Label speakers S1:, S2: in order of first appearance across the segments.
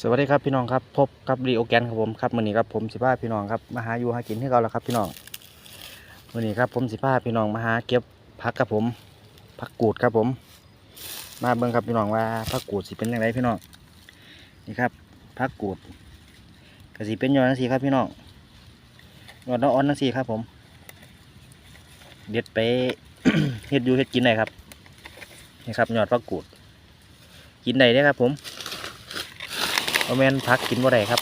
S1: สวัสดีครับพี่น้องครับพบกับรีโอแกนครับผมครับวันนี้ครับผมสิพาพี่น้องครับมาหาอยู่หากินให้เราแล้วครับพี่น้องวันนี้ครับผมสิพาพี่น้องมาหาเก็บผักครับผมผักกูดครับผม มาเบิ่งครับพี่น้องว่าผักกูดสิเป็นยังไงพี่น้องนี่ครับผักกูดก็สิเป็นยอดนังสีครับพี่น้องยอดน้อ่อนนังสีครับผม เด็ดไปเฮ็ดอยู่เฮ็ดกินได้ครับนี่ครับยอดผักกูด กินได้เด้อครับผม โอแมนพักกินบ่ได้ครับ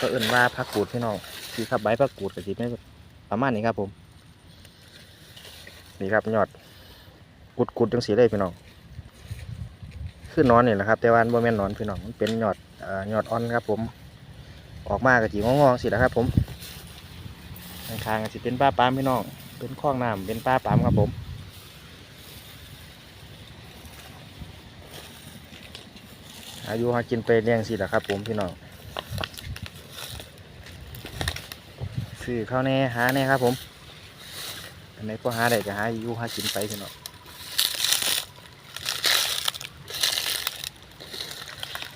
S1: ก็เอื่นว่าพักกูดพี่น้องคือครับใบพักกูดกับสิไม่ประมาณนี้ครับผม นี่ครับยอดกุดกุดจังสีเลยพี่น้องคือนอนนี่แหละครับ แต่ว่าบ่แม่นนอนพี่น้องมันเป็นยอดอยอดอ่อนครับ ผม ออกมากับสีงองๆสิแหละครับผมข้างๆก็สิเป็นป้าปามพี่น้อง เป็นคลองน้ำเป็นป้าปามครับผม อายุหากินไปเลี้ยงสิแหละครับผมพี่น้องซื้อข้าวแน่หาแน่ครับผมอันไหนก็หาได้ก็หาอายู่หากินไปพี่น้อง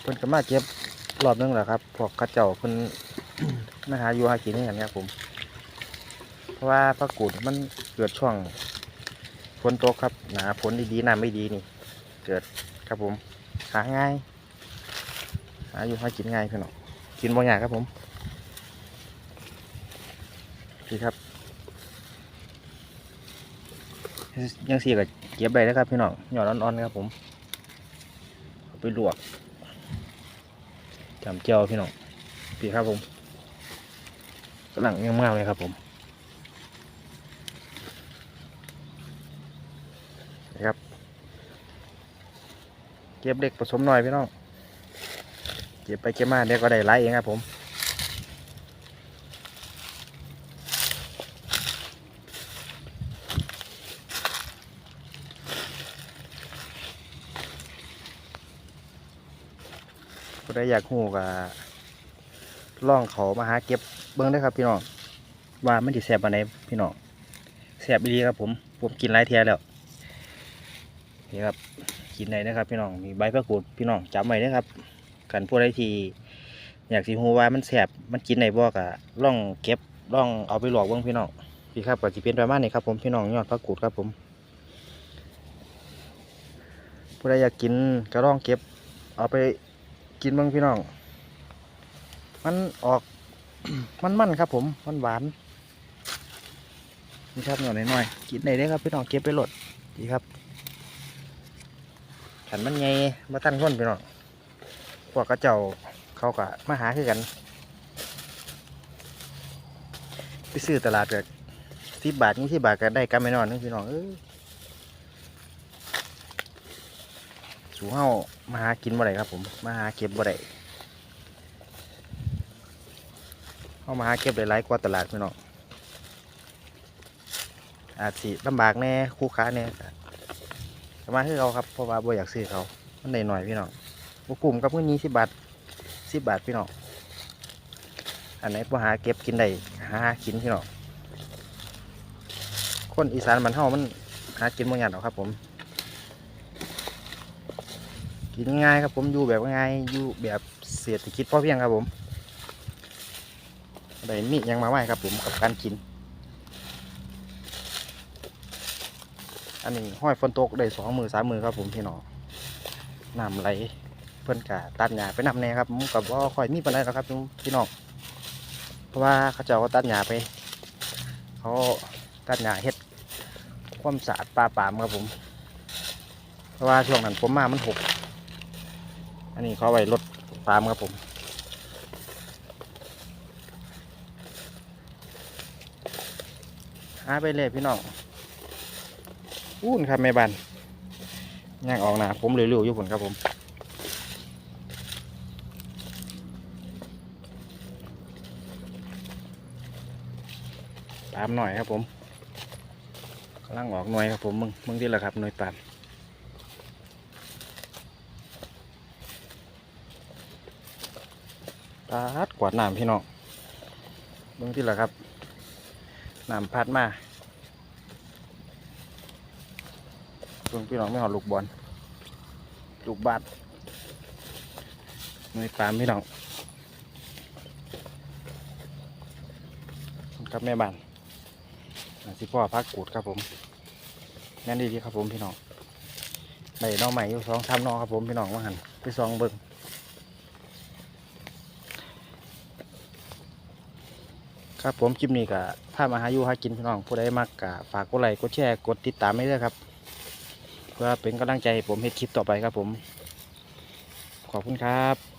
S1: เพิ่นก็มาเก็บรอบนึงแหละครับพวกกระเจ้าเพิ่นมาหาอยู่หากินนี่กันครับผม เพราะว่าพระกูดมันเกิดช่วงฝนตกครับหนาฝนดีๆน้ำไม่ดีนี่ เกิดครับผมหาง่าย หาอยู่หากินง่ายพี่น้องกินบางอย่างครับผมพี่ครับยังสีกับเก็บใบแล้วครับพี่น้องหยอดอ่อนๆครับผมไปลวกจำเจียวพี่น้องพี่ครับผมกำลังยังมากเลยครับผมนี่ครับเก็บเด็กผสมหน่อยพี่น้อง เก็บไปเก็บมาเดี๋ยวก็ได้ไล่เองครับผมผู้ใดอยากหูก็ล่องเขามาหาเก็บเบิ้องได้ครับพี่น้องว่ามันสิแสบอันไหนพี่น้องแสบดีครับผมผมกินหลายเทียแล้วนี่ครับกินได้นะครับพี่น้องมีใบพระกูดพี่น้องจำไว้นะครับ กันผู้ใดที่อยากสิฮู้ว่ามันแสบมันกินได้บ่ก็ล่องเก็บล่องเอาไปหลอกเบิ่งพี่น้องพี่ครับก็สิเป็นประมาณนี้ครับผมพี่น้องยอดผักกูดครับผมผู้ใดอยากกินก็ล่องเก็บ เอาไปกินเบิ่งพี่น้อง มันออกมันมันครับผมมันหวานนี่ครับหน่อยหน่อยๆกินได้เด้ครับพี่น้องเก็บไปหลดดีครับขันมันใหญ่มาตั้งคนพี่น้อง วกกระเจ้าเขาก็มาหาคือกันไปซื้อตลาดก็สิบบาทนี่สิบบาทก็ได้กันไม่นอนนึงพี่น้องเอ้ยสูเฮามาหากินบ่ได้ครับผมมาหาเก็บบ่ได้เฮามาหาเก็บได้หลายกว่าตลาดพี่น้องอาจสิลำบากแน่คู่ค้าแน่มาคือเขาครับเพราะว่าบ่อยากซื้อเขามันได้หน่อยพี่น้อง บกุ่มกับเงินยี่สิบบาทสิบบาทพี่น้องอันไหนพอหาเก็บกินได้หากินพี่น้องคนอีสานมันเฮามันหากินบางย่างหรอกครับ ผม กินง่ายครับผมอยู่แบบง่ายอยู่แบบเศรษฐกิจพอเพียงครับผมได้มียังมาไหวครับผมกับการกิน อันนี้ห้อยฝนตกได้สองมือสามมือครับผมพี่น้องน้ำไหล เพื่อนกะตัดหญ้าไปนำแน่ครับกับว่าค่อยมีปัญหาหรอกครับพี่น้องเพราะว่าเขาเจ้าก็ตัดหญ้าไปเขาตัดหญ้าเฮ็ดความสะอาดปลาปามครับผม เพราะว่าช่วงนั้นผมมามันหกอันนี้เขาไว้รถปามครับผมหาไปเลยพี่น้องอู้นครับแม่บ้านย่างออกหนาผมเร็วๆอยู่ผลครับผม ตามหน่อยครับผมกำลังออกหน่วยครับผมมึงมึงที่ละครับหน่วยตามปาดกวาดน้ำพี่น้องมึงที่ละครับน้ำพัดมาเพิ่งพี่น้องไม่หอดลูกบอลลูกบาดมือปามพี่น้องกับแม่บ้าน สิพ่อพักกูดครับผมงั้นดีดีครับผมพี่น้องใบน้องใหม่อยู่สองสามนอครับผมพี่น้องว่าหันไปซองเบิ่งครับผมคลิปนี้ก็ถ้ามาหาอยู่หากินพี่น้องผู้ใดมักก็ฝากกดไลค์กดแชร์กดติดตามให้ด้วยครับ เพื่อเป็นกำลังใจให้ผมเฮ็ดคลิปต่อไปครับผม ขอบคุณครับ